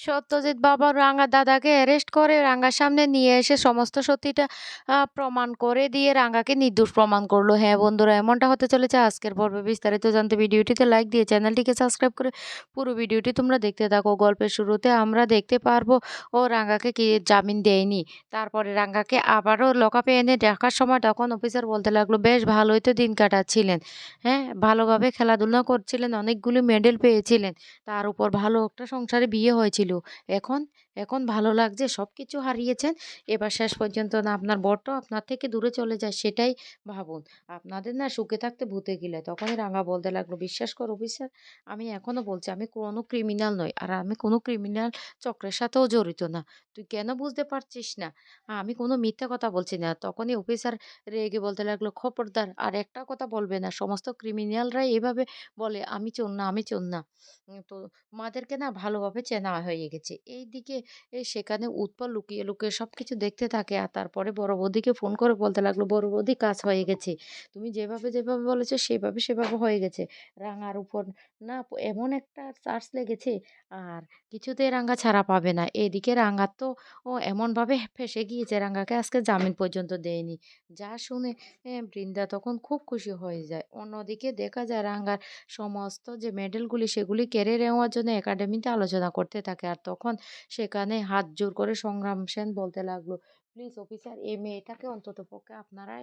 সত্যজিৎ বাবা রাঙা দাদাকে অ্যারেস্ট করে রাঙার সামনে নিয়ে এসে সমস্ত সত্যিটা প্রমাণ করে দিয়ে রাঙাকে নির্দোষ প্রমাণ করল। হ্যাঁ, বন্ধুরা এমনটা হতে চলেছে আজকের পর্বে। বিস্তারিত জানতে ভিডিওটিতে লাইক দিয়ে চ্যানেলটিকে সাবস্ক্রাইব করে পুরো ভিডিওটি তোমরা দেখতে থাকো। গল্পের শুরুতে আমরা দেখতে পারব ও রাঙাকে কি জামিন দেয়নি। তারপরে রাঙাকে আবারও লকাপে এনে রাখার সময় তখন অফিসার বলতে লাগল, "বেশ ভালোই তো দিন কাটাচ্ছিলেন। হ্যাঁ, ভালোভাবে খেলাধুলা করছিলেন, অনেকগুলি মেডেল পেয়েছিলেন। তার উপর ভালো একটা সংসারে বিয়ে হয়েছিল। এখন এখন ভালো লাগছে সব কিছু হারিয়েছেন। এবার শেষ পর্যন্ত না আপনার বরটাও আপনার থেকে দূরে চলে যায়, সেটাই ভাবুন। আপনাদের না সুখে থাকতে ভূতে গেলে, তখনই রাঙা বলতে লাগল, বিশ্বাস করো অফিসার, আমি এখনও বলছি, আমি কোনো ক্রিমিনাল নই, আর আমি কোনো ক্রিমিনাল চক্রের সাথেও জড়িত না। তুই কেন বুঝতে পারছিস না? আমি কোনো মিথ্যা কথা বলছি না। তখনই অফিসার রেগে বলতে লাগল, খবরদার, আর একটা কথা বলবে না, সমস্ত ক্রিমিনালরাই এভাবে বলে, আমি চোর না, আমি চোর না। তো মাদেরকে না ভালোভাবে চেনা হয়ে গেছে। এইদিকে এ সেখানে উৎপল লুকিয়ে, লুকিয়ে সবকিছু দেখতে থাকে। আর তারপরে বড় বৌদিকে ফোন করে বলতে লাগল, "বড় বৌদি কাজ হয়ে গেছে। তুমি যেভাবে, যেভাবে বলেছ সেভাবে, সেভাবে হয়ে গেছে। রাঙার উপর না এমন একটা চার্জ লেগেছে আর কিছুতেই রাঙ্গা ছাড়া পাবে না।" এদিকে রাঙার তো ও এমনভাবে ফেঁসে গিয়েছে রাঙাকে আজকে জামিন পর্যন্ত দেয়নি। যা শুনে বৃন্দা তখন খুব খুশি হয়ে যায়। অন্যদিকে দেখা যায় রাঙার সমস্ত যে মেডেলগুলি সেগুলি কেড়ে নেওয়ার জন্য একাডেমিতে আলোচনা করতে থাকে আর তখন সেখানে হাত জোর করে সংগ্রাম সেন বলতে লাগল। প্লিজ অফিসার এই মেয়েটাকে অন্তত পক্ষে আপনারা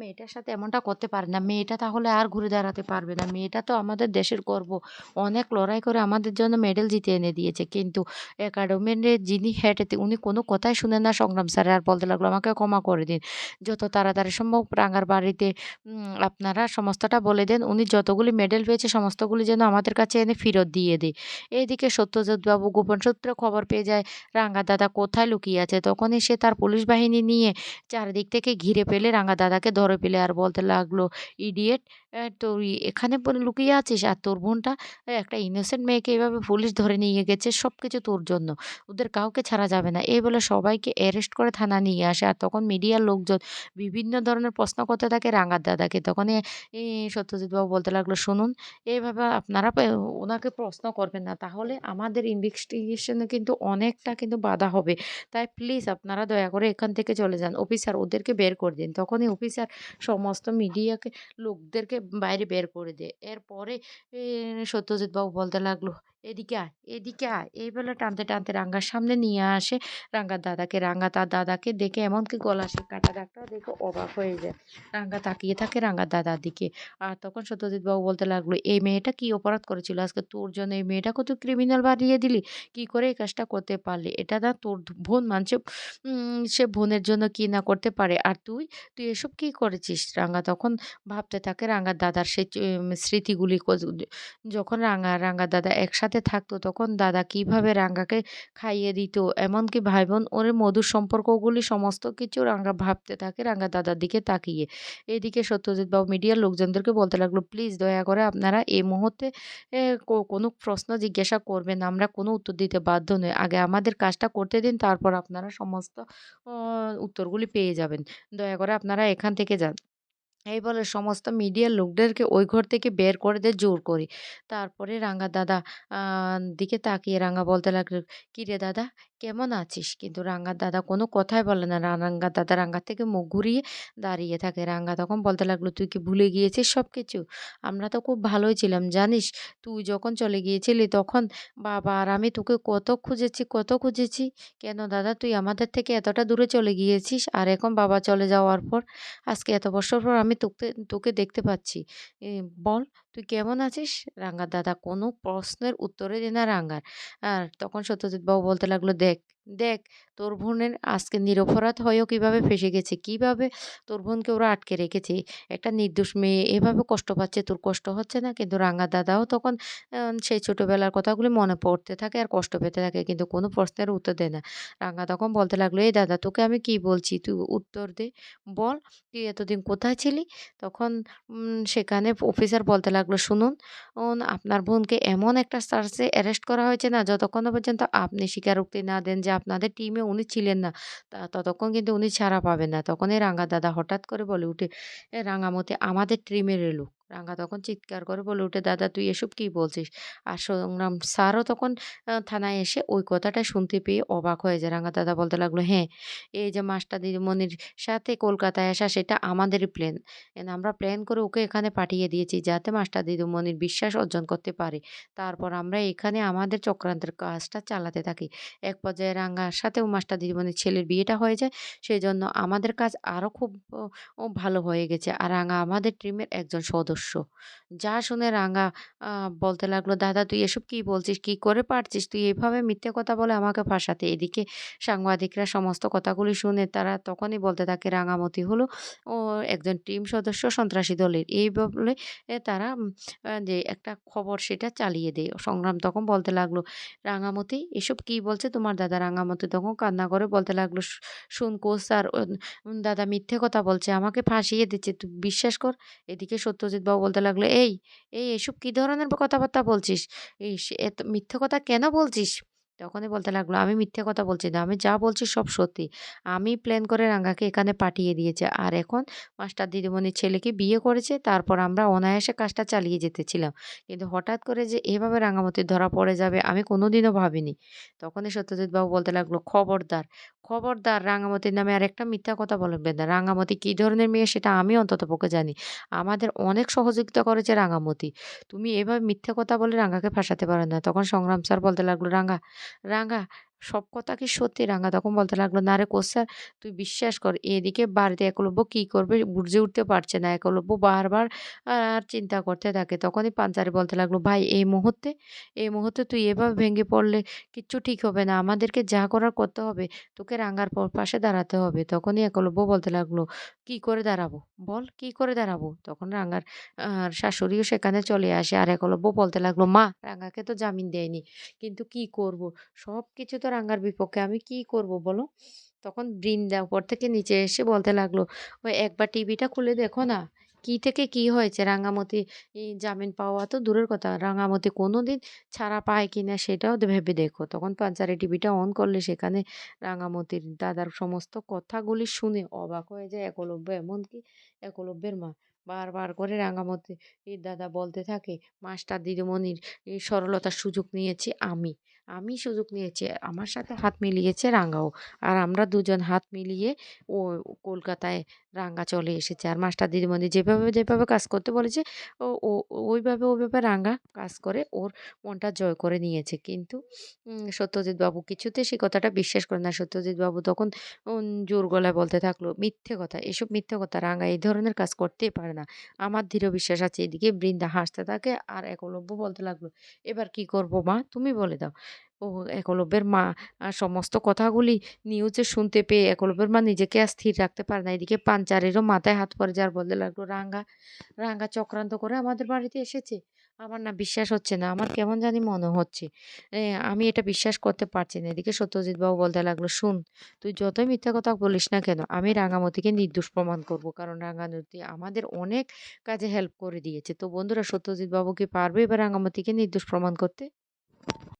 মেয়েটার সাথে এমনটা করতে পারেন না। মেয়েটা তাহলে আর ঘুরে দাঁড়াতে পারবে না। মেয়েটা তো আমাদের দেশের গর্ব। অনেক লড়াই করে আমাদের জন্য মেডেল জিতে এনে দিয়েছে। কিন্তু একাডেমির যিনি হেড উনি কোনো কথাই শুনেন না সংগ্রাম স্যার আর বলতে লাগল, আমাকে ক্ষমা করে দিন। যত তাড়াতাড়ি সম্ভব রাঙার বাড়িতে আপনারা সমস্তটা বলে দেন। উনি যতগুলি মেডেল পেয়েছে, সমস্তগুলি যেন আমাদের কাছে এনে ফেরত দিয়ে দেয়। এইদিকে সত্যজিৎবাবু গোপন সূত্রে খবর পেয়ে যায়, রাঙা দাদা কোথায় লুকিয়ে আছে? তখনই সে তার পুলিশ বাহিনী নিয়ে চারিদিক থেকে ঘিরে পেলে রাঙা দাদাকে ধরে পেলে আর বলতে লাগল, ইডিয়েট তুই এখানে লুকিয়ে আছিস আর তোর বোনটা একটা ইনোসেন্ট মেয়েকে এভাবে পুলিশ ধরে নিয়ে গেছে সব কিছু তোর জন্য। ওদের কাউকে ছাড়া যাবে না। এই বলে সবাইকে অ্যারেস্ট করে থানা নিয়ে আসে আর তখন মিডিয়ার লোকজন বিভিন্ন ধরনের প্রশ্ন করতে থাকে রাঙার দাদাকে। তখনই এই সত্যজিৎবাবু বলতে লাগল, শুনুন, এভাবে আপনারা ওনাকে প্রশ্ন করবেন না। তাহলে আমাদের ইনভেস্টিগেশনে কিন্তু অনেকটা কিন্তু বাধা হবে। তাই প্লিজ আপনারা দয়া করে এখান থেকে চলে যান। অফিসার ওদেরকে বের করে দিন। তখনই অফিসার সমস্ত মিডিয়াকে, লোকদেরকে বাইরে বের করে দেয়। এরপরে সত্যজিৎ বাবু বলতে লাগল এদিকে আয় এদিকে আয়। এই বলে টানতে টানতে রাঙ্গার সামনে নিয়ে আসে রাঙ্গার দাদাকে। রাঙ্গা তার দাদাকে দেখে এমনকি গলা সে কাটা ডাক্তার দেখে অবাক হয়ে যায়। রাঙ্গা তাকিয়ে থাকে রাঙ্গার দাদার দিকে। আর তখন সত্যজিৎ বাবু বলতে লাগল, এই মেয়েটা কি অপরাধ করেছিল? আজকে তোর জন্য এই মেয়েটা কত ক্রিমিনাল বাড়িয়ে দিলি? কি করে এই কাজটা করতে পারলি? এটা না তোর বোন মানছে সে বোনের জন্য কি না করতে পারে? আর তুই তুই এসব কি করেছিস? রাঙ্গা তখন ভাবতে থাকে রাঙ্গার দাদার সেই স্মৃতিগুলি যখন রাঙ্গা, রাঙ্গার দাদা একসাথে থাকতো তখন দাদা কীভাবে রাঙ্গাকে খাইয়ে দিত এমনকি ভাই বোন ওর মধুর সম্পর্কগুলি সমস্ত কিছু রাঙ্গা ভাবতে থাকে রাঙ্গা দাদার দিকে তাকিয়ে। এদিকে সত্যজিৎ বাবু মিডিয়ার লোকজনদেরকে বলতে লাগল প্লিজ দয়া করে আপনারা এই মুহূর্তে কোনো প্রশ্ন জিজ্ঞাসা করবেন আমরা কোনো উত্তর দিতে বাধ্য নই। আগে আমাদের কাজটা করতে দিন তারপর আপনারা সমস্ত উত্তরগুলি পেয়ে যাবেন। দয়া করে আপনারা এখান থেকে যান। এই বলে সমস্ত মিডিয়ার লোকদেরকে ওই ঘর থেকে বের করে দেয় জোর করি। তারপরে রাঙা দাদা দিকে তাকিয়ে রাঙা বলতে লাগল, কিরে দাদা কেমন আছিস? কিন্তু রাঙ্গার দাদা কোনো কথাই বলে না। রা- রাঙার দাদা রাঙার থেকে মুখ ঘুরিয়ে দাঁড়িয়ে থাকে। রাঙ্গা তখন বলতে লাগল, তুই কি ভুলে গিয়েছিস সব কিছু আমরা তো খুব ভালোই ছিলাম, জানিস? তুই যখন চলে গিয়েছিলি তখন বাবা আর আমি তোকে কত খুঁজেছি কত খুঁজেছি। কেন দাদা, তুই আমাদের থেকে এতটা দূরে চলে গিয়েছিস? আর এখন বাবা চলে যাওয়ার পর, আজকে এত বছর পর আমি তোকে তোকে দেখতে পাচ্ছি। বল তুই কেমন আছিস? রাঙ্গার দাদা কোনো প্রশ্নের উত্তরে দে না রাঙ্গার। আর তখন সত্যজিৎ বাবু বলতে লাগল, দেখ দেখ, তোর বোনের আজকে নিরপরাধ হয়েও কীভাবে ফেসে গেছে, কীভাবে তোর বোনকে ওরা আটকে রেখেছে? একটা নির্দোষ মেয়ে, এভাবে কষ্ট পাচ্ছে, তোর কষ্ট হচ্ছে না? কিন্তু রাঙ্গা দাদাও তখন সেই ছোটোবেলার কথাগুলি মনে পড়তে থাকে আর কষ্ট পেতে থাকে, কিন্তু কোনো প্রশ্নের উত্তর দেয় না। রাঙা তখন বলতে লাগল, এই দাদা, তোকে আমি কি বলছি? তুই উত্তর দে, বল, তুই এতদিন কোথায় ছিলি? তখন সেখানে অফিসার বলতে লাগল, শুনুন আপনার বোনকে এমন একটা চার্জে অ্যারেস্ট করা হয়েছে না, যতক্ষণ পর্যন্ত আপনি স্বীকারোক্তি না দেন যে আপনাদের টিমে উনি ছিলেন না ততক্ষণ কিন্তু উনি ছাড়া পাবেন না। তখনই রাঙ্গা দাদা হঠাৎ করে বলে, উঠে, "এ রাঙামতি আমাদের টিমের লোক রাঙ্গা তখন চিৎকার করে বলে উঠে, "দাদা তুই এসব কি বলছিস?" আর সংগ্রাম স্যারও তখন থানায় এসে ওই কথাটা শুনতে পেয়ে অবাক হয়ে যায়। রাঙ্গা দাদা বলতে লাগল, "হ্যাঁ, এই যে মাস্টার দিদিমণির সাথে কলকাতায় আসা সেটা আমাদেরই প্ল্যান। আমরা প্ল্যান করে ওকে এখানে পাঠিয়ে দিয়েছি যাতে মাস্টার দিদিমণির বিশ্বাস অর্জন করতে পারে। তারপর আমরা এখানে আমাদের চক্রান্তের কাজটা চালাতে থাকি। এক পর্যায়ে রাঙ্গার সাথেও মাস্টার দিদিমণির ছেলের বিয়েটা হয়ে যায়। সেই জন্য আমাদের কাজ আরও খুব ভালো হয়ে গেছে। আর রাঙ্গা আমাদের টিমের একজন সদস্য।" যা শুনে রাঙা বলতে লাগল, "দাদা তুই এসব কি বলছিস? কি করে পারছিস তুই এভাবে মিথ্যে কথা বলে আমাকে ফাঁসাতে?" এদিকে সাংবাদিকরা সমস্ত কথাগুলি শুনে তারা তখনই বলতে থাকে, "রাঙামতি হলো ও একজন টিম সদস্য সন্ত্রাসী দলের।" এই বলে তারা যে একটা খবর সেটা চালিয়ে দেয়। সংগ্রাম তখন বলতে লাগল, "রাঙামতি এসব কি বলছে তোমার দাদা?" রাঙামতি তখন কান্না করে বলতে লাগল, শুন কোচ স্যার দাদা মিথ্যে কথা বলছে। আমাকে ফাঁসিয়ে দিচ্ছে। তুই বিশ্বাস কর।" এদিকে সত্যজিৎ বাবু বলতে লাগল, "এই, এই এসব কী ধরনের কথাবার্তা বলছিস? এই এত মিথ্যে কথা কেন বলছিস?" তখনই বলতে লাগল, "আমি মিথ্যে কথা বলছি না। আমি যা বলছি সব সত্যি। আমি প্ল্যান করে রাঙ্গাকে এখানে পাঠিয়ে দিয়েছে আর এখন মাস্টার দিদিমণির ছেলেকে বিয়ে করেছে। তারপর আমরা অনায়াসে কাজটা চালিয়ে যেতেছিলাম। কিন্তু হঠাৎ করে যে এভাবে রাঙামতি ধরা পড়ে যাবে আমি কোনোদিনও ভাবিনি।" তখনই সত্যজিৎ বাবু বলতে লাগল, "খবরদার, খবরদার রাঙামতির নামে আর একটা মিথ্যা কথা বলবেন না। রাঙামতি কী ধরনের মেয়ে সেটা আমি অন্ততপক্ষে জানি। আমাদের অনেক সহযোগিতা করেছে রাঙামতি। তুমি এভাবে মিথ্যে কথা বলে রাঙ্গাকে ফাঁসাতে পারো না।" তখন সংগ্রাম স্যার বলতে লাগল, "রাঙ্গা, রাঙ্গা সব কথা কি সত্যি?" রাঙা তখন বলতে লাগল, "না রে কোচ স্যার তুই বিশ্বাস কর।" এদিকে বাড়িতে একলব্য কি করবে বুঝে উঠতে পারছে না। একলব্য বারবার আর চিন্তা করতে থাকে। তখনই পাঞ্চারি বলতে লাগল, "ভাই এই মুহূর্তে, এই মুহূর্তে তুই এভাবে ভেঙে পড়লে কিচ্ছু ঠিক হবে না। আমাদেরকে যা করার করতে হবে। তোকে রাঙ্গার পর পাশে দাঁড়াতে হবে।" তখনই একলব্য বলতে লাগল, "কি করে দাঁড়াবো? বল কি করে দাঁড়াবো?" তখন রাঙ্গার আ শাশুড়িও সেখানে চলে আসে। আর একলব্য বলতে লাগল, "মা রাঙ্গাকে তো জামিন দেয়নি। কিন্তু কি করব? সবকিছু তো রাঙ্গার বিপক্ষে। আমি কি করব বলো?" তখন বৃন্দা উপর থেকে নিচে এসে বলতে লাগল, "ওই একবার টিভিটা খুলে দেখো না। কি থেকে কি হয়েছে? রাঙামতি জামিন পাওয়া তো দূরের কথা। রাঙামতি কোনো দিন ছাড়া পায় কি না সেটাও ভেবে দেখো।" তখন পাঞ্চারে টিভিটা অন করলে সেখানে রাঙামতির দাদার সমস্ত কথাগুলি শুনে অবাক হয়ে যায় একলব্য। এমনকি একলব্যের মা। বারবার করে রাঙামতির দাদা বলতে থাকে, "মাস্টার দিদিমণির সরলতার সুযোগ নিয়েছি আমি। আমি সুযোগ নিয়েছি। আমার সাথে হাত মিলিয়েছে রাঙ্গাও। আর আমরা দুজন হাত মিলিয়ে ও কলকাতায় রাঙ্গা চলে এসেছে। আর মাস্টার দিদিমণি যেভাবে, যেভাবে কাজ করতে বলেছে ও ওইভাবে, ওইভাবে রাঙ্গা কাজ করে ওর মনটা জয় করে নিয়েছে।" কিন্তু সত্যজিৎ বাবু কিছুতেই সে কথাটা বিশ্বাস করে না। সত্যজিৎ বাবু তখন জোর গলায় বলতে থাকল, "মিথ্যে কথা। এসব মিথ্যে কথা। রাঙ্গা এই ধরনের কাজ করতেই পারে না। আমার দৃঢ় বিশ্বাস আছে।" এদিকে বৃন্দা হাসতে থাকে আর একলব্য বলতে লাগল, "এবার কি করব মা? তুমি বলে দাও।" ও একলব্যের মা সমস্ত কথাগুলি নিউজে শুনতে পেয়ে একলব্যের মা নিজেকে আর স্থির রাখতে পারে না। এদিকে পাঞ্চারেরও মাথায় হাত পড়ে যার বলতে লাগল, "রাঙ্গা, রাঙ্গা চক্রান্ত করে আমাদের বাড়িতে এসেছে। আমার না বিশ্বাস হচ্ছে না। আমার কেমন জানি মনে হচ্ছে। আমি এটা বিশ্বাস করতে পারছি না।" এদিকে সত্যজিৎ বাবু বলতে লাগল, "শুন, তুই যতই মিথ্যা কথা বলিস না কেন আমি রাঙামতিকে নির্দোষ প্রমাণ করব। কারণ রাঙামতি আমাদের অনেক কাজে হেল্প করে দিয়েছে।" তো বন্ধুরা সত্যজিৎ বাবু কি পারবে এবার রাঙামতিকে নির্দোষ প্রমাণ করতে?